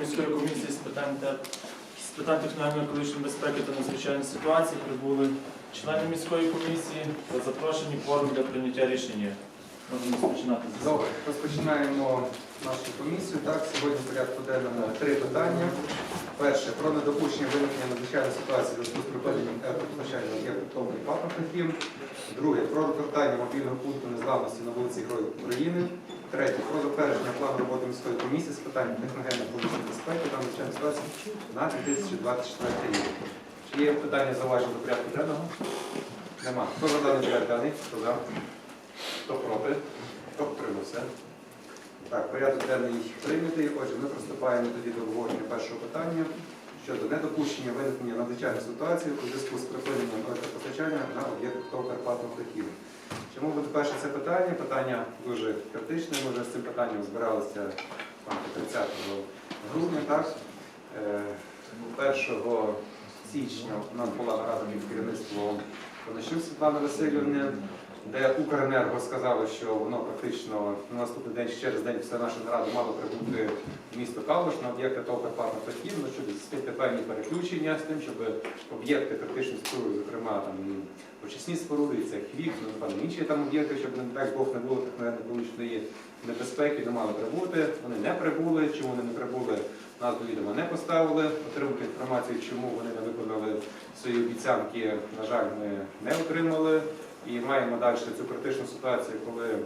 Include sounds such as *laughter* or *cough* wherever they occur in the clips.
міської комісії з питань та з питань техногенної екологічної безпеки та надзвичайних ситуацій прибули члени міської комісії та запрошені форум для прийняття рішення. Можемо розпочинати. Добре, розпочинаємо нашу комісію. Так, сьогодні в порядку денному три питання. Перше про недопущення виникнення надзвичайної ситуації з припиненням електропостачання об'єкту і. Друге про розгортання мобільного пункту незламності на вулиці Героїв України. Третє про затвердження плану роботи міської комісії з питань техногенної екологічної безпеки та надзвичайної ситуації на 2024 рік. Чи є питання зауваження до порядку денного? Нема. Хто за даний порядок денний? Хто за? Хто проти? Хто утримався? Так, порядок денний прийнятий. Отже, ми приступаємо тоді до обговорення першого питання щодо недопущення виникнення надзвичайних ситуацій у зв'язку з припиненням електропостачання на об'єктах ТОВ Карпатного Тахів. Чому буде перше це питання? Питання дуже критичне. Ми вже з цим питанням збиралися 30 грудня. Так? Е, 1 січня у нас була нарада під керівництвом Світлани Васильівни де Укренерго сказало, що воно практично на наступний день, через день після нашої наради мало прибути в місто Калуш на об'єкти ТОВ Карпатна Тахів, ну, щоб здійснити певні переключення з тим, щоб об'єкти критичної споруди, зокрема там очисні споруди, це хвік, ну, напевно, інші там об'єкти, щоб не дай Бог не було технологічної небезпеки, не мали прибути. Вони не прибули. Чому вони не прибули? Нас до відома не поставили. Отримати інформацію, чому вони не виконали свої обіцянки, на жаль, ми не отримали. І маємо далі цю критичну ситуацію, коли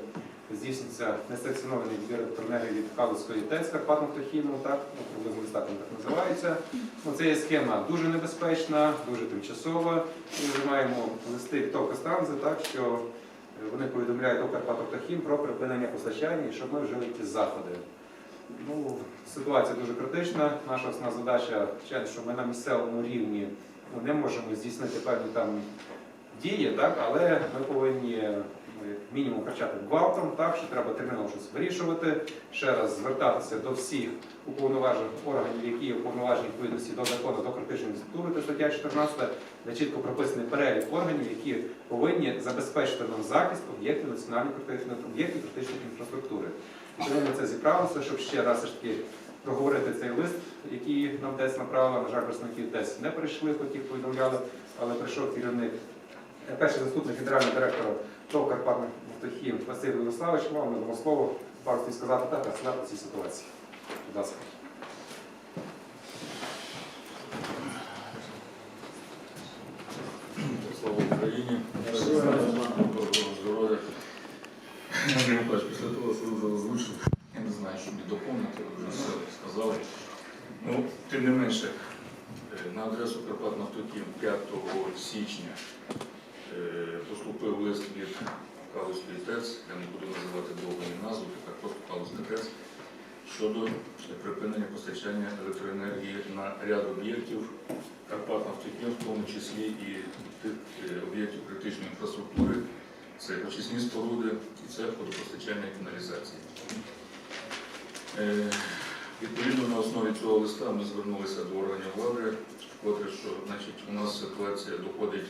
здійснюється несанкціонований відбір електроенергії від Калицької ТЕЦ Карпатно-Птахівного, так, ну, приблизно так він так називається. Ну, це є схема дуже небезпечна, дуже тимчасова. Ми вже маємо листи від ТОВ Кастанзи, так, що е, вони повідомляють ТОВ Карпатоптахім про припинення постачання і щоб ми вжили якісь заходи. Ну, ситуація дуже критична. Наша основна задача, що ми на місцевому рівні ну, не можемо здійснити певні там дії, так, але ми повинні ну, мінімум кричати гвалтом, так, що треба терміново щось вирішувати, ще раз звертатися до всіх уповноважених органів, які уповноважені відповідності до закону до критичної інфраструктури, це стаття 14, де чітко прописаний перелік органів, які повинні забезпечити нам захист об'єктів національної критичної об'єктів критичної інфраструктури. Тому ми це зібралися, щоб ще раз ж таки проговорити цей лист, який нам ТЕС направила. На жаль, представники ТЕС не прийшли, хоч їх повідомляли, але прийшов керівник Е, перший заступник генерального директора ТОВ Карпатних Птахів Василь Владиславович, вам надамо слово, пару слів сказати та працювати цій ситуації. Будь ласка. Слава Україні! Після того, що озвучив, я не знаю, що мені доповнити, ви вже все сказали. Ну, тим не менше, е, на адресу Карпатнафтоків 5 січня поступив лист від Калузької ТЕЦ, я не буду називати довго її назву, така просто Калузька ТЕЦ, щодо припинення постачання електроенергії на ряд об'єктів Карпатнафтоків, в тому числі і тих е, об'єктів критичної інфраструктури, це очисні споруди і це водопостачання і каналізація. Е, Відповідно на основі цього листа ми звернулися до органів влади, вкотре, що значить, у нас ситуація доходить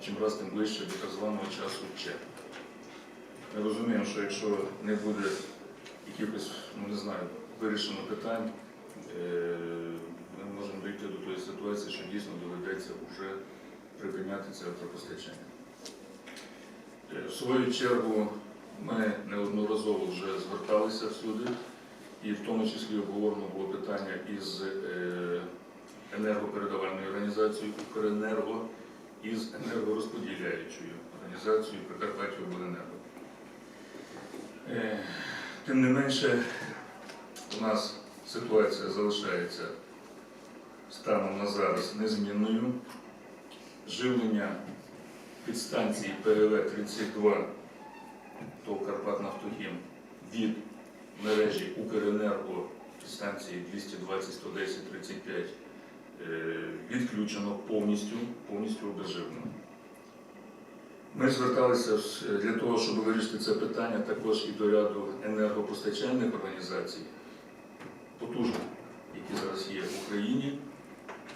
чим раз тим ближче до так званого часу Ч. Ми розуміємо, що якщо не буде якихось, ну не знаю, вирішено питань, е, ми можемо дійти до тої ситуації, що дійсно доведеться вже припиняти це електропостачання. Е, В свою чергу ми неодноразово вже зверталися всюди, і в тому числі обговорено було питання із е, енергопередавальною організацією Укренерго і з енергорозподіляючою організацією Прикарпаття Обленерго. Е, Тим не менше, у нас ситуація залишається станом на зараз незмінною. Живлення підстанції ПЛВ-32 ТОВ Карпатнафтогім від мережі Укренерго підстанції 220, 110, 35 е, відключено повністю, повністю обезживлено. Ми зверталися для того, щоб вирішити це питання також і до ряду енергопостачальних організацій, потужних, які зараз є в Україні.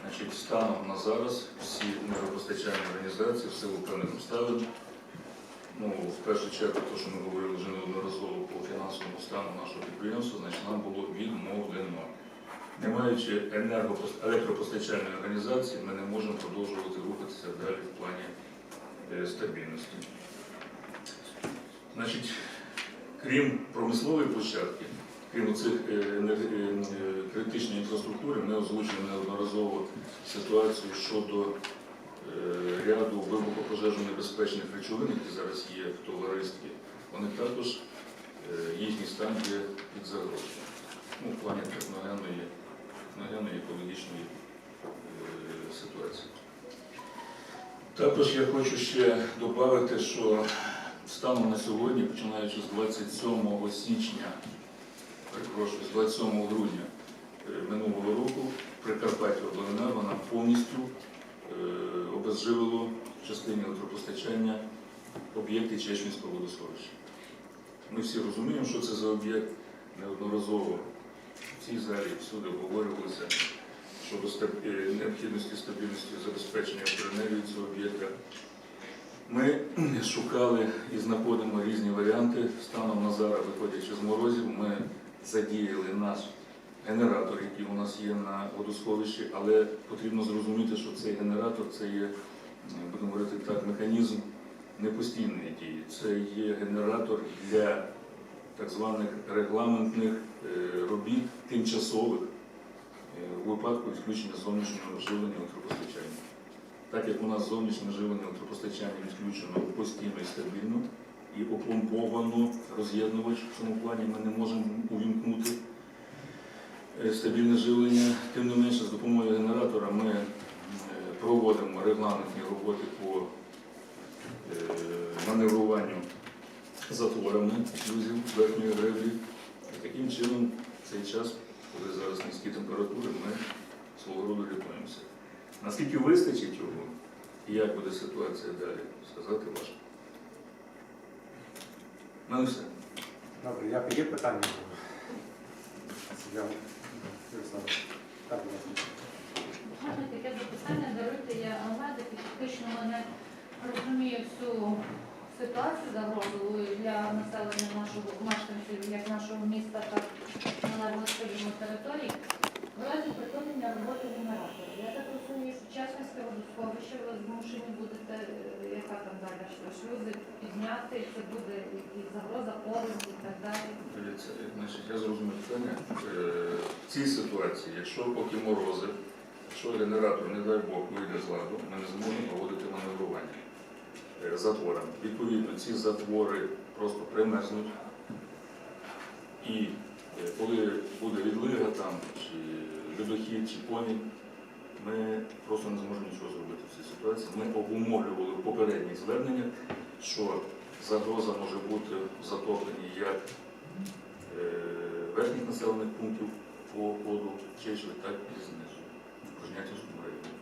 Значить, станом на зараз всі енергопостачальні організації в силу певних обставин, ну, в першу чергу, те, що ми говорили вже неодноразово по фінансовому стану нашого підприємства, значить, нам було відмовлено. Не маючи електропостачальної організації, ми не можемо продовжувати рухатися далі в плані е, стабільності. Значить, крім промислової площадки, крім цих е, е, критичної інфраструктури, ми озвучили неодноразово ситуацію щодо ряду вибухопожежонебезпечних речовин, які зараз є в товаристві. Вони також їхній стан є під загрозою. Ну, в плані техногенної, техногенної екологічної е, ситуації. Також я хочу ще додати, що станом на сьогодні, починаючи з 27 січня, перепрошую, з 27 грудня е, минулого року, Прикарпаття обленерго нам повністю е, обезживило в частині електропостачання об'єкти Чечнівського водосховища. Ми всі розуміємо, що це за об'єкт. Неодноразово в цій залі всюди обговорювалося щодо е, необхідності стабільності забезпечення електроенергії цього об'єкта. Ми *clears throat* шукали і знаходимо різні варіанти. Станом на зараз, виходячи з морозів, ми задіяли наш генератор, який у нас є на водосховищі, але потрібно зрозуміти, що цей генератор це є, будемо говорити так, механізм непостійної дії. Це є генератор для так званих регламентних е, робіт тимчасових е, у випадку відключення зовнішнього живлення електропостачання. Так як у нас зовнішнє живлення електропостачання відключено постійно і стабільно і опомповано роз'єднувач в цьому плані ми не можемо увімкнути е, стабільне живлення. Тим не менше, з допомогою генератора ми проводимо регламентні роботи по маневруванню затворами шлюзів верхньої греблі. І таким чином, в цей час, коли зараз низькі температури, ми свого роду рятуємося. Наскільки вистачить його і як буде ситуація далі, сказати важко. У мене все. Добре, як є питання? Я. Можна таке запитання, даруйте, я медик, і фактично мене розумію всю ситуацію загрозову для населення нашого мешканців, як нашого міста, так і належності території. В разі припинення роботи генератора. Я так розумію, що Чеснівське водосховище ви змушені будете, е, яка там далі шлюзи підняти, це буде і загроза повені і так далі. Значить, я зрозумів питання. Е, В цій ситуації, якщо поки морози, якщо генератор, не дай Бог, вийде з ладу, ми не зможемо проводити маневрування затворами. Відповідно, ці затвори просто примерзнуть. І е, коли буде відлига там, чи льодохід, чи помінь, ми просто не зможемо нічого зробити в цій ситуації. Ми обумовлювали в попередніх зверненнях, що загроза може бути в затопленні як е, верхніх населених пунктів по ходу Чечви, так і знизу, в Жнятівському районі.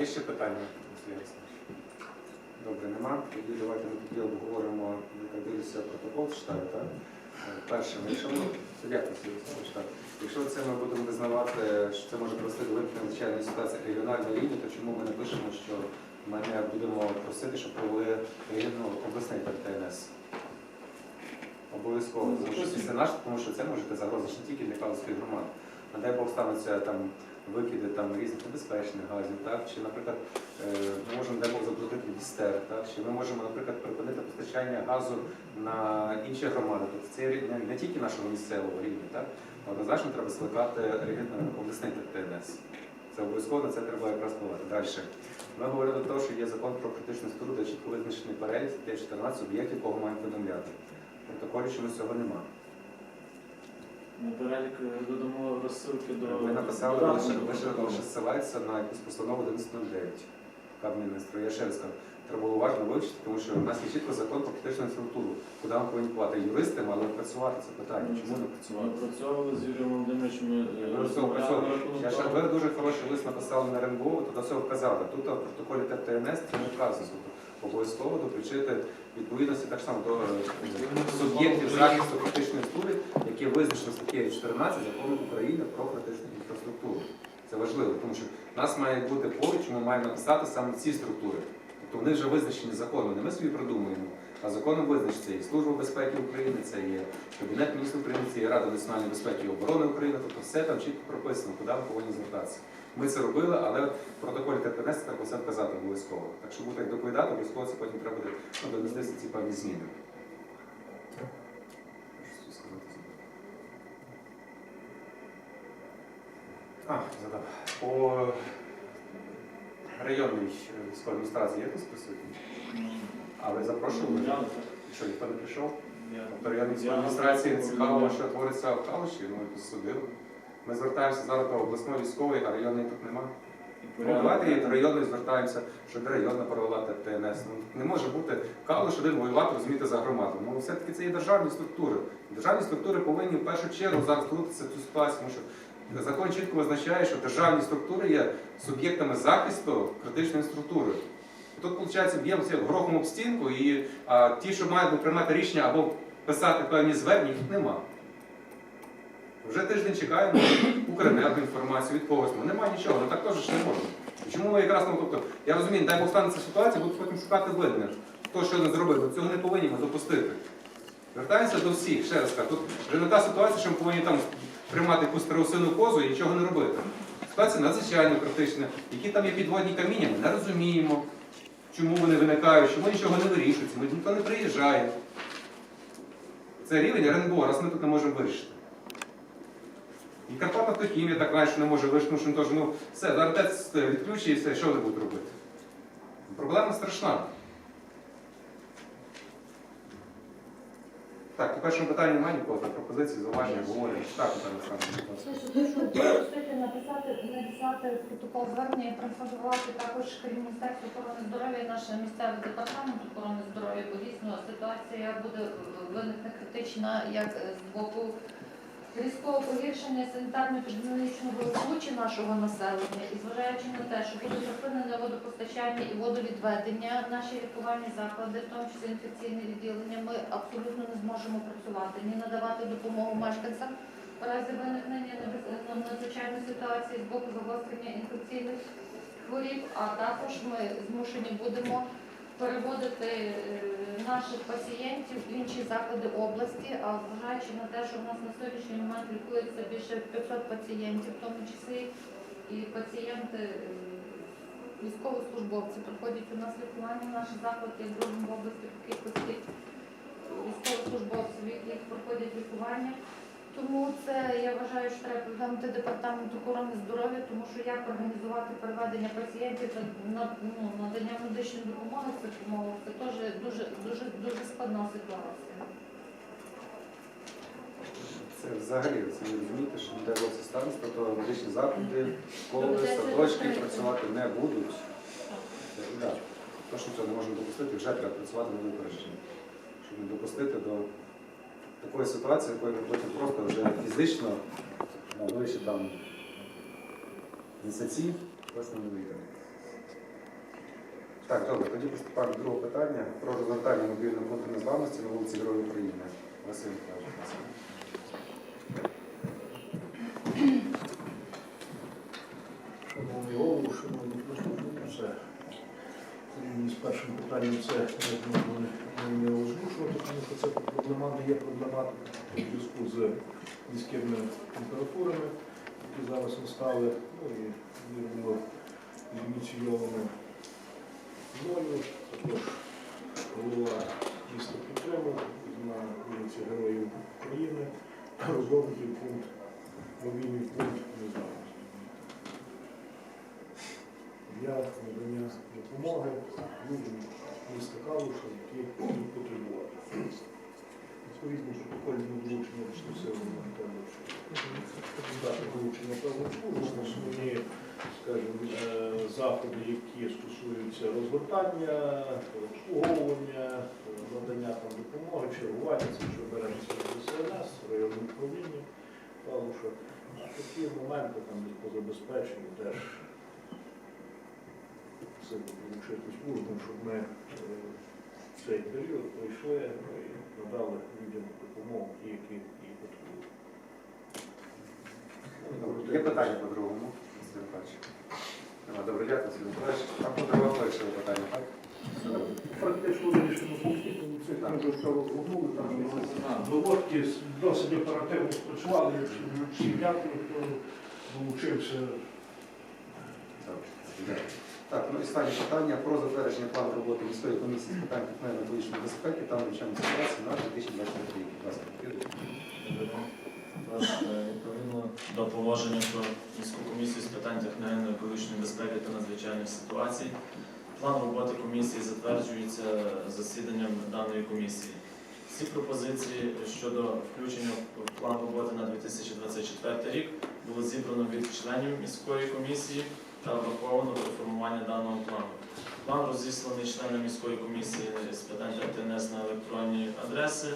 Є ще питання, Василь? Добре, нема. Тоді давайте ми тоді обговоримо, я дивлюся протокол читаю, так? Перше, ми якщо ми, дякую, так. Якщо це ми будемо визнавати, що це може привести до виникнення надзвичайної ситуації регіональної лінії, то чому ми не пишемо, що ми не будемо просити, щоб провели ну, обласний ТНС? Обов'язково, тому що це наш, тому що це може бути загроза ж не тільки для Калицької громади. Не дай Бог стануться там викиди там різних небезпечних газів, так чи, наприклад, е, ми можемо Бог заплатити дістер, так чи ми можемо, наприклад, припинити постачання газу на інші громади. Тобто це не, тільки нашого місцевого рівня, так однозначно треба скликати обласний ТНС. Це обов'язково це треба якраз впливати. Далі. Ми говорили про те, що є закон про критичну структуру, де чітко визначений перелік, стаття 14 об'єктів, кого мають повідомляти. Протоколі чомусь цього немає. Ми перелік е, додамо розсилки до Ви написали, до лише ранку. лише лише ссилається на якусь постанову 1109 Кабміністру. Я ще раз кажу, треба було уважно вивчити, тому що в нас є чітко закон про критичну інфраструктуру, куди ми повинні плати юристи, мали працювати це питання. Чому не Ми працювати? працювали з Юрієм Володимировичем. е, Ви все розмовляли працювали. на рахунок Я ще того. ви дуже хороший лист написали на РНБО, туди все вказали. Тут в протоколі ТНС це не вказано. Тобто Обов'язково доключити відповідності так само до е, суб'єктів захисту критичної інфраструктури, які визначені статтею 14 закону України про критичну інфраструктуру. Це важливо, тому що в нас має бути поруч, ми маємо написати саме ці структури. Тобто вони вже визначені законом, не ми собі придумуємо. А законом визначено, це є Служба безпеки України, це є Кабінет міністрів України, це є Рада національної безпеки і оборони України. Тобто все там чітко прописано, куди ми повинні звертатися. Ми це робили, але в протоколі ТПНС так усе вказати обов'язково. Так що буде доповідати, обов'язково це потім треба буде ну, донести ці певні зміни. Що сказати? А, задав. По районній е, військовій адміністрації є хтось присутній? А ви запрошували? Що, ніхто не прийшов? Тобто районній військовій адміністрації не цікаво, що твориться в Калуші, ну і судили. Ми звертаємося зараз до обласної військової, а районної тут немає. Ну, давайте і до районної звертаємося, щоб районна провела ТНС. Ну, не може бути Калуш один воювати, розуміти за громаду. Ну, все-таки це є державні структури. Державні структури повинні в першу чергу зараз втрутитися в цю ситуацію, тому що закон чітко визначає, що державні структури є суб'єктами захисту критичної структури. Тут, виходить, б'ємо грохом об стінку, і а, ті, що мають приймати рішення або писати певні звернення, їх нема. Вже тиждень чекаємо Укренерго інформацію від когось. Ну немає нічого, ну так теж не можна. Чому якраз ну, тобто, я розумію, дай Бог станеться ситуація, будуть потім шукати винних. Хто що не зробив, цього не повинні ми допустити. Звертаємося до всіх, ще раз кажу, тут вже не та ситуація, що ми повинні там приймати якусь старосину козу і нічого не робити. Ситуація надзвичайно критична. Які там є підводні каміння, ми не розуміємо, чому вони виникають, чому нічого не вирішується, ми ніхто не приїжджає. Це рівень РНБО, раз ми тут не можемо вирішити. І Карпата Хімія так раніше не може вирішити, що ну, все, зараз ТЕЦ відключить і все, що вони будуть робити? Проблема страшна. Так, по першому питанню немає нікого, пропозиції, зауваження, обговорення. Так, Наталя Олександровна. Просити написати, написати протокол звернення і проінформувати також крім Міністерства охорони здоров'я, наш місцевий департамент охорони здоров'я, бо дійсно ситуація буде виникне критична як з боку різкого погіршення санітарно-епідеміологічного благополуччя нашого населення, і зважаючи на те, що буде припинене водопостачання і водовідведення, наші лікувальні заклади, в тому числі інфекційне відділення, ми абсолютно не зможемо працювати, ні надавати допомогу мешканцям в разі виникнення надзвичайної ситуації з боку загострення інфекційних хворіб, а також ми змушені будемо переводити е, наших пацієнтів в інші заклади області, а зважаючи на те, що в нас на сьогоднішній момент лікується більше 500 пацієнтів, в тому числі і пацієнти е, військовослужбовці проходять у нас лікування в наші заклади в другим області по кількості військовослужбовців, які проходять лікування. Тому це я вважаю, що треба повідомити департамент охорони здоров'я, тому що як організувати переведення пацієнтів на- ну, надання медичної допомоги в цих умовах, це теж дуже дуже дуже складна ситуація. Це взагалі, це ви розумієте, що не це станеться, то медичні заклади, школи, садочки працювати не будуть. Це, да, Точно цього не можемо допустити, вже треба працювати над випередженням, щоб не допустити до такої ситуації, якої ми потім просто вже фізично, на ближче там місяці, просто не вийдемо. Так, добре, тоді приступаємо до другого питання про розгортання мобільного пункту незламності на вулиці Героїв України. Василь ласка. Шановний голову, шановні присутні, це з першим питанням це думаю, не озвучувати, тому що це проблематика є проблематика у зв'язку з низькими температурами, які зараз настали, ну і було ініційовано мною, також голова міста підтримав на вулиці Героїв України, розроблений пункт, мобільний пункт незламності для надання допомоги людям міста Калуша, які їх потребують. Відповідно, протокольне. Дати долучення певних служб, основні, скажімо, е, заходи, які стосуються розгортання, обслуговування, е, надання там допомоги, чергування, це що береться СНС, районне управління Калуша. А Такі моменти там по забезпеченню теж це долучити службам, щоб ми е, в цей період пройшли ну, і надали людям допомогу, ті, які її потребують. Є питання по другому, Василь Михайлович? Нема. Добре, дякую, Василь Михайлович. Там потребувало вирішили питання, так? Практично вирішено пункти, тому це там вже все розгорнули, там доводки досить оперативно спрацювали, якщо всім дякую, хто долучився. Так, ну і останнє питання про затвердження плану роботи міської комісії з питань технологічної безпеки та навчальної ситуації на 2024 рік. Будь ласка, е, відповідно до положення про міську комісію з питань техногенної екологічної безпеки та надзвичайних ситуацій, план роботи комісії затверджується засіданням даної комісії. Всі пропозиції щодо включення в план роботи на 2024 рік було зібрано від членів міської комісії та враховано при формуванні даного плану. План розісланий членам міської комісії з питань ТНС на електронні адреси.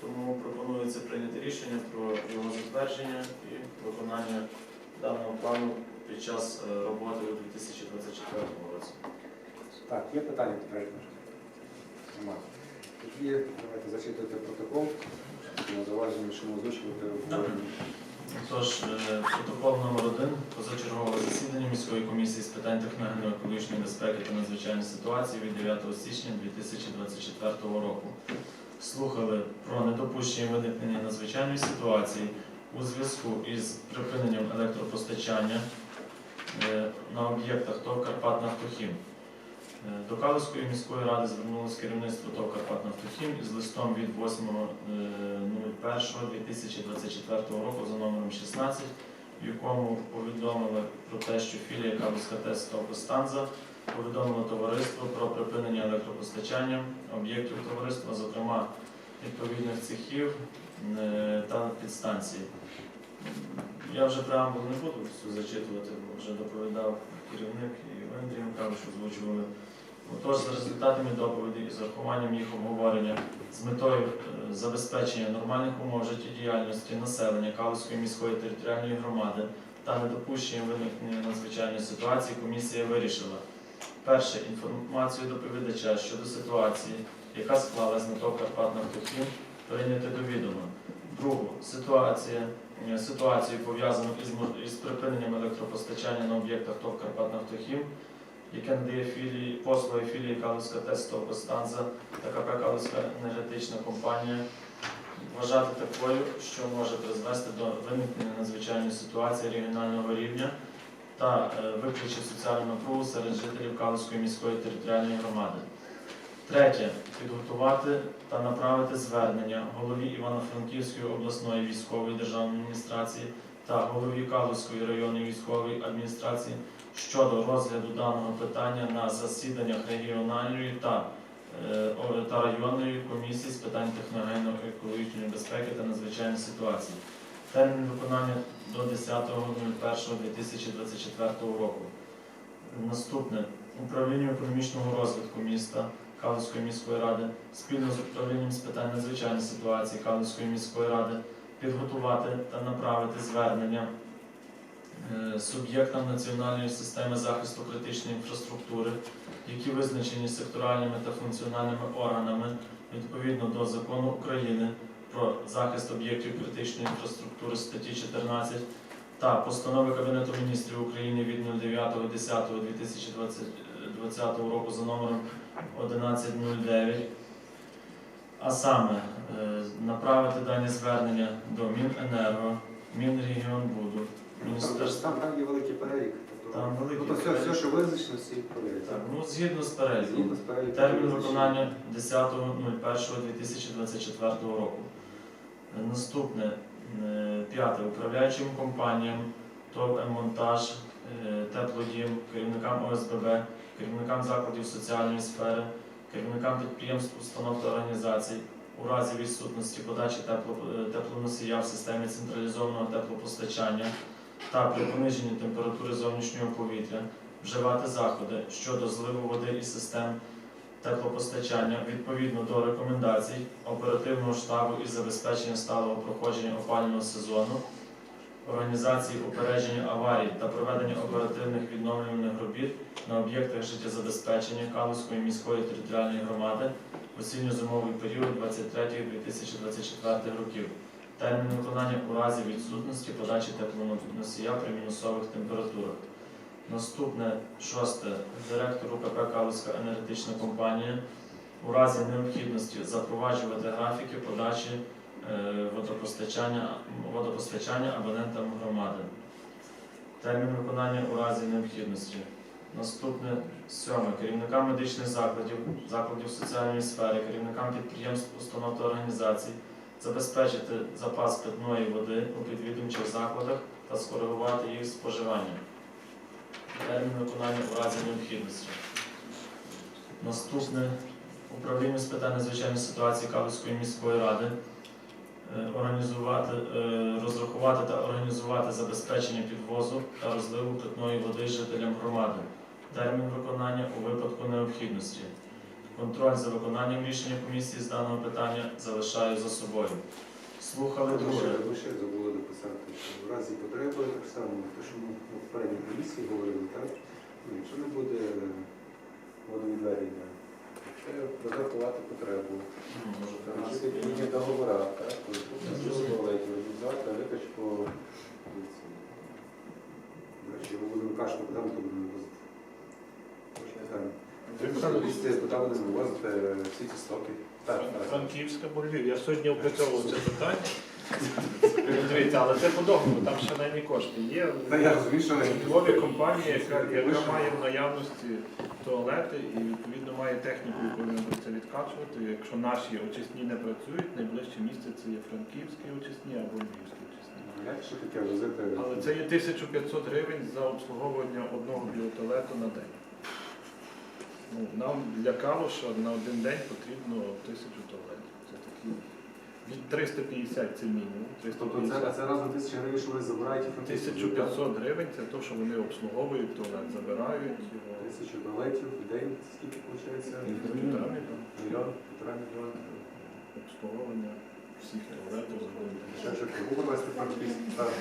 Тому пропонується прийняти рішення про його затвердження і виконання даного плану під час е, роботи у 2024 році. Так, є питання до? Немає. Тоді давайте зачитувати протокол. Зауваження, що ми обговорення. Тож, е, протокол номер 1 позачергове засідання міської комісії з питань техногенної екологічної безпеки та надзвичайних ситуацій від 9 січня 2024 року. Слухали про недопущення виникнення надзвичайної ситуації у зв'язку із припиненням електропостачання е, на об'єктах ТОВ «Карпатнафтохім». Е, До Калицької міської ради звернулося керівництво ТОВ «Карпатнафтохім із листом від е, 8.01.2024 року за номером 16, в якому повідомили про те, що філія ТЕС та Костанза повідомила товариство про припинення електропостачання об'єктів товариства, зокрема відповідних цехів е, та підстанцій. Я вже преамбул не буду зачитувати, вже доповідав керівник і Андрій Михайлович, озвучували. Отож, за результатами доповіді і з урахуванням їх обговорення з метою е, забезпечення нормальних умов життєдіяльності населення Калузької міської територіальної громади та недопущення виникнення надзвичайної ситуації, комісія вирішила перше інформацію доповідача щодо ситуації, яка склалась на ТОВ «Карпатнафтохім», прийняти до відома. Другу ситуація, е, ситуацію пов'язану із, із припиненням електропостачання на об'єктах ТОВ «Карпатнафтохім», яке надає філії, послуги філії Калузька ТЕС Костанза та КП Калузька енергетична компанія вважати такою, що може призвести до виникнення надзвичайної ситуації регіонального рівня та е, викличе соціальну напругу серед жителів Калузької міської територіальної громади. Третє. Підготувати та направити звернення голові Івано-Франківської обласної військової державної адміністрації та голові Калузької районної військової адміністрації щодо розгляду даного питання на засіданнях регіональної та, е, та районної комісії з питань техногенно-екологічної безпеки та надзвичайних ситуацій. Термін виконання до 10.01.2024 року. Наступне управління економічного розвитку міста Калицької міської ради спільно з управлінням з питань надзвичайних ситуацій Калицької міської ради підготувати та направити звернення суб'єктам національної системи захисту критичної інфраструктури, які визначені секторальними та функціональними органами відповідно до закону України про захист об'єктів критичної інфраструктури статті 14 та постанови Кабінету міністрів України від 09.10.2020 року за номером 1109, а саме е, направити дані звернення до Міненерго, Мінрегіонбуду, Міністерства. Там, там є великий перелік. Тобто, Там великий тобто все, перелік. все, що визначено, всі. Так, ну, згідно з переліком. Термін виконання 10.01.2024 року. Е, Наступне е, п'яте управляючим компаніям ТОВ «М-Монтаж», е, Теплодім, керівникам ОСББ, керівникам закладів соціальної сфери, керівникам підприємств, установ та організацій у разі відсутності подачі тепло- е, теплоносія в системі централізованого теплопостачання та при пониженні температури зовнішнього повітря вживати заходи щодо зливу води із систем теплопостачання відповідно до рекомендацій оперативного штабу із забезпечення сталого проходження опалювального сезону, організації упередження аварій та проведення оперативних відновлювальних робіт на об'єктах життєзабезпечення Калузької міської територіальної громади в осінньо-зимовий період 23-2024 років. Термін виконання у разі відсутності подачі теплоносія при мінусових температурах. Наступне шосте директору КП Калузька енергетична компанія у разі необхідності запроваджувати графіки подачі е, водопостачання, водопостачання абонентам громади. Термін виконання у разі необхідності. Наступне сьоме керівникам медичних закладів, закладів соціальної сфери, керівникам підприємств, установ та організацій забезпечити запас питної води у підвідомчих закладах та скоригувати їх споживання. Термін виконання у разі необхідності. Наступне управління з питань надзвичайної ситуації Калузької міської ради е, організувати, е, розрахувати та організувати забезпечення підвозу та розливу питної води жителям громади. Термін виконання у випадку необхідності. Контроль за виконанням рішення комісії з даного питання залишаю за собою. Слухали друге. Ми ще забули написати, що в разі потреби так само, те, що ми в попередній комісії говорили, так? Ну, Якщо не буде водовідведення, це розрахувати потребу. Ну, У нас так. є договори, так? Дозволить організувати викачку. Речі, ми будемо кашку, ми то будемо возити? Там. Місце, куди вивозити всі ці стоки. Так, так. Франківська бо Львів. Я сьогодні опрацьовував це питання. Дивіться, але це по договору, там шалені кошти є. Та я розумію, що У Львові компанія, яка, яка має в наявності туалети і відповідно має техніку, яку вони це відкачувати. Якщо наші очисні не працюють, найближче місце це є франківські очисні або львівські очисні. як що таке возити? Але це є 1500 гривень за обслуговування одного біотуалету на день. Ну, нам для Калуша на один день потрібно тисячу туалетів. Це такі від 350 це мінімум. Тобто це, 350. це разом тисяча гривень, що ви забираєте фактично? 1500 гривень це те, що вони обслуговують туалет, забирають його. Тисячу балетів в день, скільки виходить? Півтора мільйона. Мільйон, півтора мільйона. Обслуговування всіх туалетів за один день. Ще франківську. Так.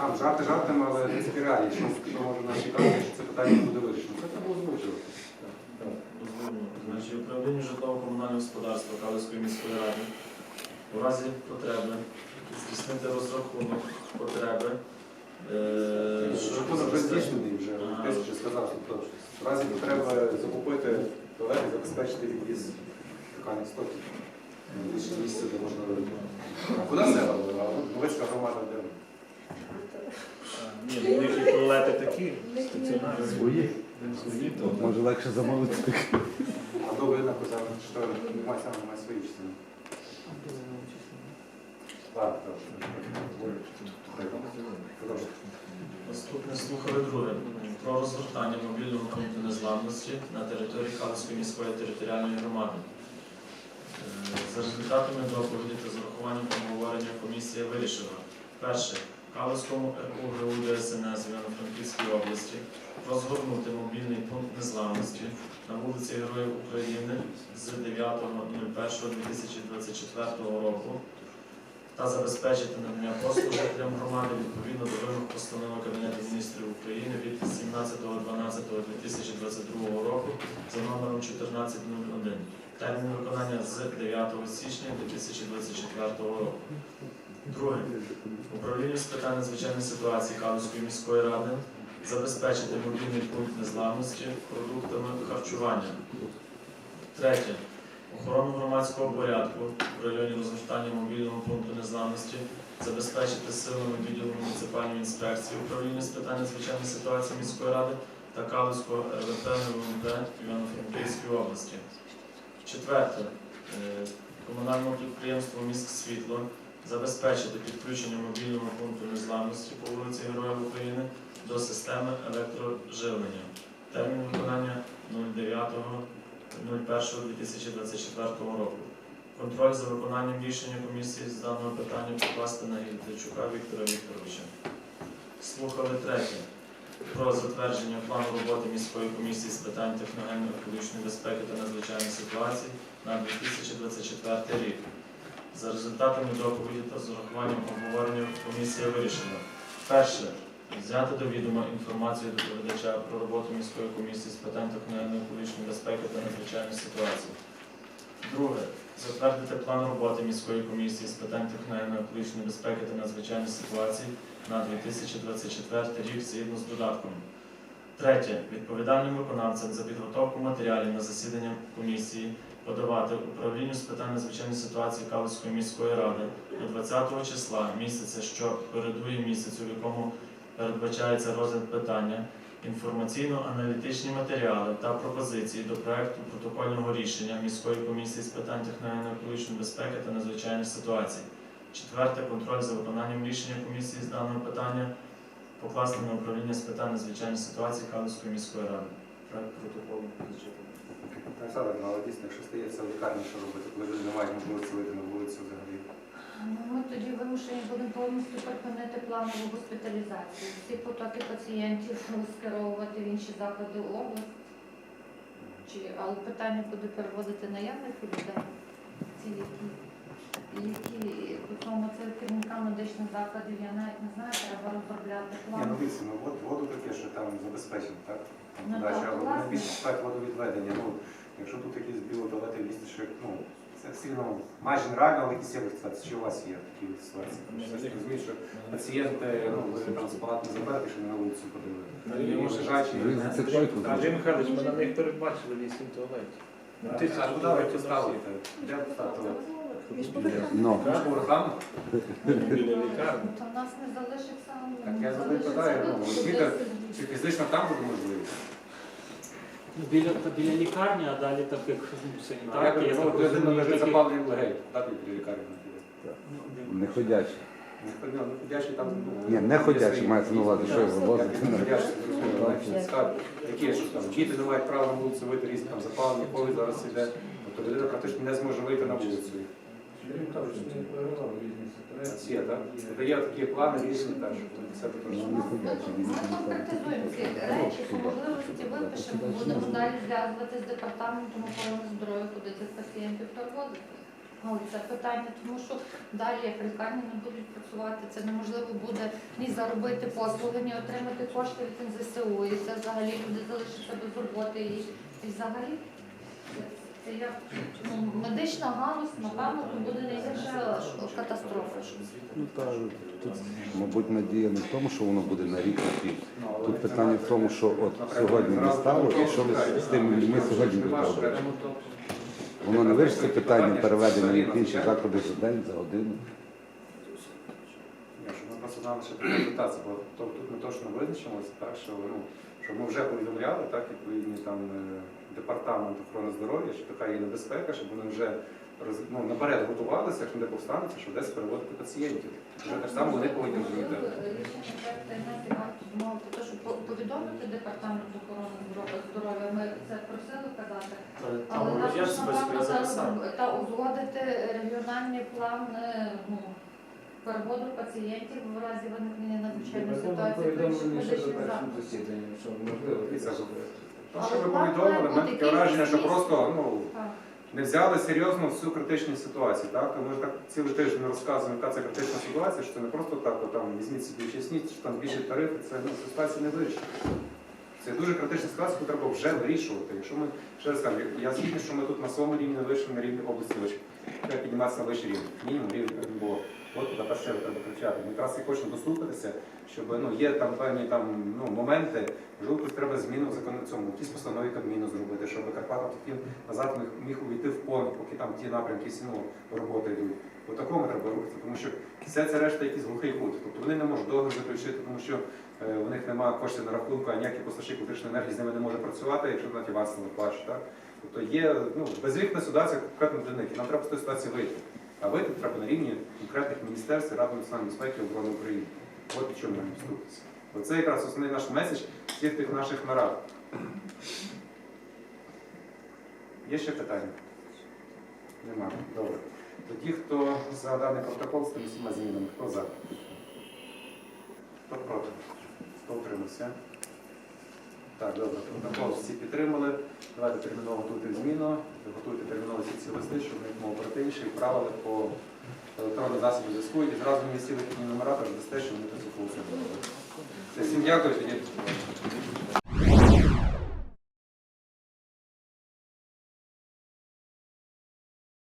Там жарти жартами, але не спіралі, що, що може нас чекати, що це питання буде вирішено. Це треба озвучувати. Значить, управління житлово-комунального господарства Калицької міської ради у разі потреби здійснити розрахунок потреби. е, Що щоб вже здійснений вже, Ага. тисячі сказав, в разі потреби закупити і забезпечити відвіз тканих стоків. Місця, де можна робити. Куди села? Новицька громада де? Ні, ну, у них і туалети такі стаціонарні. Свої? Свої, то Може легше замовити. А до видно казали, що немає саме немає свої частини. Так, так. Продовжуй. Наступне слухали друге. Про розгортання мобільного пункту незламності на території Калицької міської територіальної громади. Е, За результатами доповіді та з урахуванням обговорення комісія вирішила. Перше. Калицькому РУ ДСНС в Івано-Франківській області розгорнути мобільний пункт незламності на вулиці Героїв України з 9.01.2024 року та забезпечити надання послуг жителям громади відповідно до вимог постанови Кабінету міністрів України від 17.12.2022 року за номером 1401. Термін виконання з 9 січня 2024 року. Друге. Управління з питань надзвичайної ситуації Калузької міської ради забезпечити мобільний пункт незламності продуктами харчування. Третє. Охорону громадського порядку в районі розгортання мобільного пункту незламності забезпечити силами відділу муніципальної інспекції управління з питань надзвичайної ситуації міської ради та Калузького РВП НВМД Івано-Франківської області. Четверте. Е, Комунальному підприємству Міськ Світло забезпечити підключення мобільного пункту незламності по вулиці Героїв України до системи електроживлення. Термін виконання 09.01.2024 року. Контроль за виконанням рішення комісії з даного питання покласти на Гільдичука Віктора Вікторовича. Слухали третє. Про затвердження плану роботи міської комісії з питань техногенно-екологічної безпеки та надзвичайних ситуацій на 2024 рік. За результатами доповіді та з урахуванням обговорення комісія вирішила. Перше. Взяти до відома інформацію доповідача про роботу міської комісії з питань техногенно-екологічної безпеки та надзвичайних ситуацій. Друге. Затвердити план роботи міської комісії з питань техногенної екологічної безпеки та надзвичайних ситуацій на 2024 рік згідно з додатком. Третє. Відповідальним виконавцем за підготовку матеріалів на засідання комісії подавати управлінню з питань надзвичайних ситуацій Калицької міської ради до 20 числа місяця, що передує місяцю, в якому передбачається розгляд питання, інформаційно-аналітичні матеріали та пропозиції до проекту протокольного рішення міської комісії з питань техногенної екологічної безпеки та надзвичайних ситуацій. Четверте контроль за виконанням рішення комісії з даного питання покласти на управління з питань надзвичайних ситуацій Калицької міської ради. Проект протоколу зачитано. Олександр, ну, але дійсно, якщо стається в лікарні, що робити, коли люди не мають можливості вийти на вулицю взагалі. Ну, Ми тоді вимушені будемо повністю припинити планову госпіталізацію. Всі потоки пацієнтів скеровувати в інші заклади області. Чи, але питання куди переводити наявних людей, ці які, які тому це керівникам медичних закладів, я навіть не знаю, треба розробляти план. ну дивіться, ну вод, воду таке, що там забезпечено, так? Там Ну, подача, так, але власне. найбільше спек водовідведення. Ну, якщо тут якісь білодолети лізти, що ну, це все одно майже нереально, але якісь є ситуації. Чи у вас є такі ситуації? Я розумію, що пацієнти, ну, ви там з палат не заберете, що не на вулицю подивили. Ну, Вони лежачі. Андрій Михайлович, ми на них передбачили 8 туалетів. Тисячу куди ви поставите? Де поставити? Ну, Між поверхами? біля лікарні. То в нас не залишиться. Так я задаю питаю, ну, розумієте, Чи фізично там буде можливість? Ну, Біля, та біля лікарні, а далі таких як ну, санітарки, я так ну, людина розумію, лежить таких- запалений в легень, так і лікарні не піде. не ходячі. Не ходячі там. ну, Ні, не ходячі, мається на увазі, що його возити. як не ходячі, зрозуміло, значить, скажуть, Такі, що там діти не мають права на вулицю вийти, різні там запалення, ковід зараз іде. Тобто людина практично не зможе вийти на вулицю. Є, так? Тобто є такі плани різні, так, що це Ну, також. не Ми конкретизуємо ці речі, по можливості випишемо, будемо далі зв'язувати з департаментом охорони здоров'я, куди цих пацієнтів переводити. Але це питання, тому що далі, як лікарні не будуть працювати, це неможливо буде ні заробити послуги, ні отримати кошти від НЗСУ. І це взагалі люди залишаться без роботи. І, і взагалі це, ну, медична галузь, напевно, то буде найбільша катастрофа. Ну, та, тут, мабуть, надія не в тому, що воно буде на рік на пів. Тут питання в тому, що от сьогодні не стало, і що ви з тими людьми сьогодні робити. Воно не вирішиться питання переведення їх в інші заклади за день, за годину. Ні, щоб ми просто знали, що бо то, тут ми точно визначимося, так, що, ну, щоб ми вже повідомляли, так, відповідні там е, департамент охорони здоров'я, що така є небезпека, щоб вони вже роз- ну, наперед готувалися, якщо не повстанеться, що десь переводити пацієнтів. Вже так само вони повинні розуміти. Рішення проекту НС варто змовити, те, щоб повідомити департамент охорони здоров'я- здоров'я, ми це просили казати. Але є нам список, напевно та узгодити регіональний план е, ну, переводу пацієнтів в разі виникнення надзвичайної ситуації закладах. засіданні, що можливо Дивіться, То, що ви повідомили, в мене таке враження, що просто ну, не взяли серйозно всю критичну ситуацію. Так? То ми так цілий тиждень розказуємо, яка це критична ситуація, що це не просто так, от, там, візьміть собі чесніть, що там більше тарифи, це ну, ситуація не вирішить. Це дуже критична ситуація, яку треба вже вирішувати. Якщо ми ще раз кажу, я згідний, що ми тут на своєму рівні не вийшли на рівні області. Треба підніматися на вищий рівень. Мінімум рівень було. От куди перше треба кричати. Ми якраз і хочемо достукатися, щоб ну, є там певні там, ну, моменти, можливо, треба зміну в законі цьому, якісь постанови Кабміну зробити, щоб Карпатов назад міг, увійти в понт, поки там ті напрямки всі, ну, роботи йдуть. По такому треба рухатися, тому що все це решта якийсь глухий кут. Тобто вони не можуть договір заключити, тому що е, у них немає коштів на рахунку, а ніякий поставщик електричної енергії з ними не може працювати, якщо навіть аванс не виплачує. Так? Тобто є ну, безвікна ситуація конкретно для них, і нам треба з тої ситуації вийти. А вийти треба на рівні конкретних міністерств і Ради національної безпеки оборони України. От і чому ми вступитися. Оце якраз основний наш меседж всіх тих наших нарад. Є ще питання? Нема. Добре. Тоді, хто за даний протокол з тими всіма змінами, хто за? Хто проти? Хто утримався? Так, добре, протокол всі підтримали. Давайте терміново готуйте зміну, готуйте терміново всі ці листи, щоб ми їх мов оперативніше відправили по електронним засобам зв'язку і зразу всі вихідні номера, тож дасте, що ми це все Всім дякую тоді.